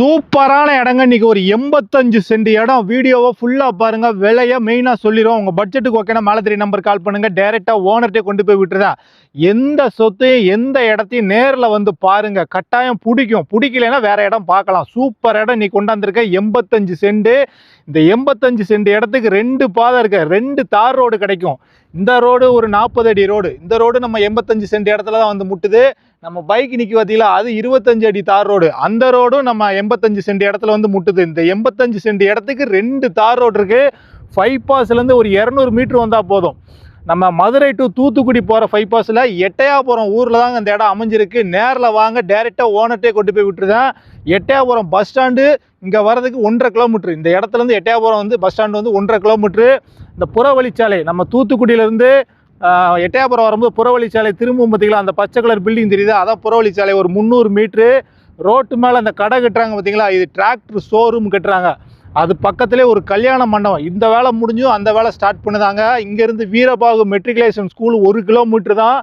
சூப்பரான இடங்க. இன்னைக்கு ஒரு எண்பத்தஞ்சு சென்ட் இடம். வீடியோவை ஃபுல்லாக பாருங்கள் விலையை மெயினாக சொல்லிடும் உங்கள் பட்ஜெட்டுக்கு ஓகேனா மேலே தெரிய நம்பர் கால் பண்ணுங்கள் டேரெக்டாக ஓனர்கிட்டே கொண்டு போய் விட்டுருதா? எந்த சொத்தையும் எந்த இடத்தையும் நேரில் வந்து பாருங்கள் கட்டாயம் பிடிக்கும். பிடிக்கலைன்னா வேறு இடம் பார்க்கலாம். சூப்பர் இடம் இன்னைக்கு கொண்டாந்துருக்க எண்பத்தஞ்சு சென்ட். இந்த எண்பத்தஞ்சு சென்ட் இடத்துக்கு ரெண்டு பாதை இருக்க. ரெண்டு தார் ரோடு கிடைக்கும். இந்த ரோடு ஒரு நாற்பது அடி ரோடு. இந்த ரோடு நம்ம எண்பத்தஞ்சு சென்ட் இடத்துல தான் வந்து முட்டுது. நம்ம பைக் நிற்கி பார்த்தீங்களா அது இருபத்தஞ்சு அடி தார் ரோடு. அந்த ரோடும் நம்ம எண்பத்தஞ்சு சென்ட் இடத்துல வந்து முட்டுது. இந்த எண்பத்தஞ்சு சென்ட் இடத்துக்கு ரெண்டு தார் ரோடு இருக்குது ஃபைவ் பாஸ்லேருந்து ஒரு இரநூறு மீட்ரு வந்தால் போதும். நம்ம மதுரை டு தூத்துக்குடி போகிற ஃபைவ் பாஸில் எட்டையாபுரம் ஊரில் தாங்க இந்த இடம் அமைஞ்சிருக்கு. நேரில் வாங்க டேரெக்டாக ஓனர்ட்டே கொண்டு போய் விட்டுருதேன் எட்டையாபுரம் பஸ் ஸ்டாண்டு இங்கே வர்றதுக்கு ஒன்றரை கிலோமீட்ரு இந்த இடத்துலேருந்து எட்டையாபுரம் வந்து பஸ் ஸ்டாண்டு வந்து ஒன்றரை கிலோமீட்ரு இந்த புறவழிச்சாலை நம்ம தூத்துக்குடியிலேருந்து எட்டையாபுரம் வரும்போது புறவழிச்சாலை திரும்பவும் பார்த்தீங்களா அந்த பச்சை கலர் பில்டிங் தெரியுது? அதான் புறவழிச்சாலை ஒரு முந்நூறு மீட்ரு ரோட்டு மேலே அந்த கடை கட்டுறாங்க பார்த்தீங்களா இது டிராக்டர் ஷோரூம் கட்டுறாங்க. அது பக்கத்திலே ஒரு கல்யாண மண்டபம். இந்த வேலை முடிஞ்சும் அந்த வேலை ஸ்டார்ட் பண்ணுதாங்க. இங்கேருந்து வீரபாகு மெட்ரிகுலேஷன் ஸ்கூல் ஒரு கிலோமீட்டர் தான்.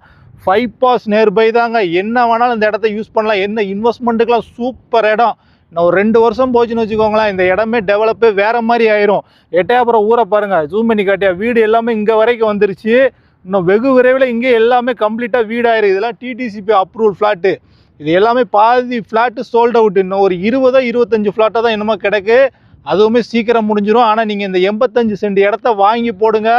ஃபைவ் பாஸ் நேர்பை தாங்க. என்ன வேணாலும் இந்த இடத்த யூஸ் பண்ணலாம். என்ன இன்வெஸ்ட்மெண்ட்டுக்கெலாம் சூப்பர் இடம். இன்னும் ஒரு ரெண்டு வருஷம் போச்சுன்னு வச்சுக்கோங்களேன். இந்த இடமே டெவலப்பே வேறு மாதிரி ஆயிரும். எட்டையாபுரம் ஊரை பாருங்க. ஜூம் பண்ணி காட்டியா. வீடு எல்லாமே இங்கே வரைக்கும் வந்துருச்சு. இன்னும் வெகு விரைவில் இங்கே எல்லாமே கம்ப்ளீட்டாக வீடாயிரும். இதெல்லாம் டிடிசிபி அப்ரூவல் ஃப்ளாட்டு இது எல்லாமே பாதி ஃப்ளாட்டு சோல்ட் அவுட் இன்னும் ஒரு இருபதோ இருபத்தஞ்சு ஃப்ளாட்டாக தான் என்னமோ கிடக்கு. அதுவுமே சீக்கிரம் முடிஞ்சிடும் ஆனால் நீங்கள் இந்த எண்பத்தஞ்சு சென்ட் இடத்த வாங்கி போடுங்க.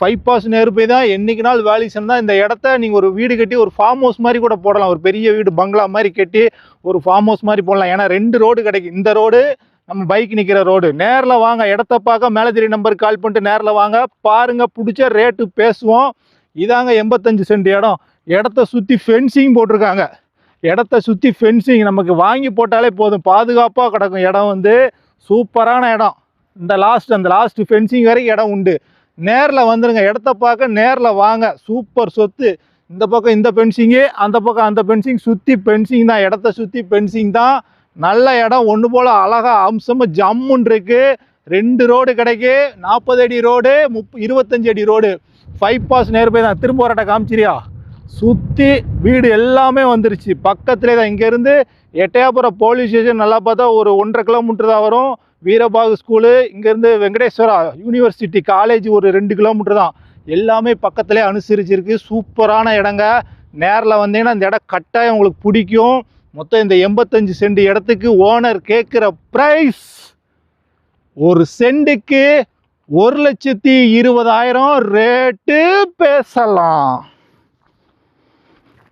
ஃபைவ் பாஸ் நேருப்பை தான் என்றைக்கு நாள் வேல்யூஷன் தான் இந்த இடத்த நீங்கள் ஒரு வீடு கட்டி ஒரு ஃபார்ம் ஹவுஸ் மாதிரி கூட போடலாம். ஒரு பெரிய வீடு பங்களா மாதிரி கட்டி ஒரு ஃபார்ம் ஹவுஸ் மாதிரி போடலாம். ஏன்னா ரெண்டு ரோடு கிடைக்கும். இந்த ரோடு நம்ம பைக் நிற்கிற ரோடு நேரில் வாங்க. இடத்த பார்க்க மேலே தெரிய நம்பருக்கு கால் பண்ணிட்டு நேரில் வாங்க. பாருங்கள் பிடிச்ச ரேட்டு பேசுவோம். இதாங்க எண்பத்தஞ்சு சென்ட் இடம். இடத்த சுற்றி ஃபென்சிங் போட்டிருக்காங்க. இடத்த சுற்றி ஃபென்சிங் நமக்கு வாங்கி போட்டாலே போதும். பாதுகாப்பாக கிடக்கும் இடம் வந்து. சூப்பரான இடம். இந்த லாஸ்ட் அந்த லாஸ்ட் ஃபென்சிங் வரைக்கும் இடம் உண்டு. நேரில் வந்துருங்க. இடத்த பார்க்க நேரில் வாங்க. சூப்பர் சொத்து. இந்த பக்கம் இந்த பென்சிங்கு அந்த பக்கம் அந்த பென்சிங் சுற்றி பென்சிங் தான். இடத்த சுற்றி பென்சிங் தான். நல்ல இடம். ஒன்று போல் அழகா அம்சமாக ஜம்முன்னுருக்கு ரெண்டு ரோடு கிடைக்கு. நாற்பது அடி ரோடு முப் இருபத்தஞ்சு அடி ரோடு ஃபைவ் பாஸ் நேர்பை தான். திரும்ப வரட்ட காமிச்சிரியா? சுற்றி வீடு எல்லாமே வந்துருச்சு. பக்கத்துலேயே தான் இங்கேருந்து எட்டையாபுரம் போலீஸ் ஸ்டேஷன் நல்லா பார்த்தா ஒரு ஒன்றரை கிலோமீட்டர் தான் வரும். வீரபாகு ஸ்கூலு இங்கேருந்து வெங்கடேஸ்வரா யூனிவர்சிட்டி காலேஜ் ஒரு ரெண்டு கிலோமீட்டர் தான். எல்லாமே பக்கத்துலேயே அனுசரிச்சிருக்கு. சூப்பரான இடங்க. நேரில் வந்தீங்கன்னா இந்த இடம் கட்டாயம் உங்களுக்கு பிடிக்கும். மொத்தம் இந்த எண்பத்தஞ்சு சென்ட் இடத்துக்கு ஓனர் கேட்குற ப்ரைஸ் ஒரு சென்ட்டுக்கு ஒரு லட்சத்தி இருபதாயிரம் ரேட்டு பேசலாம்.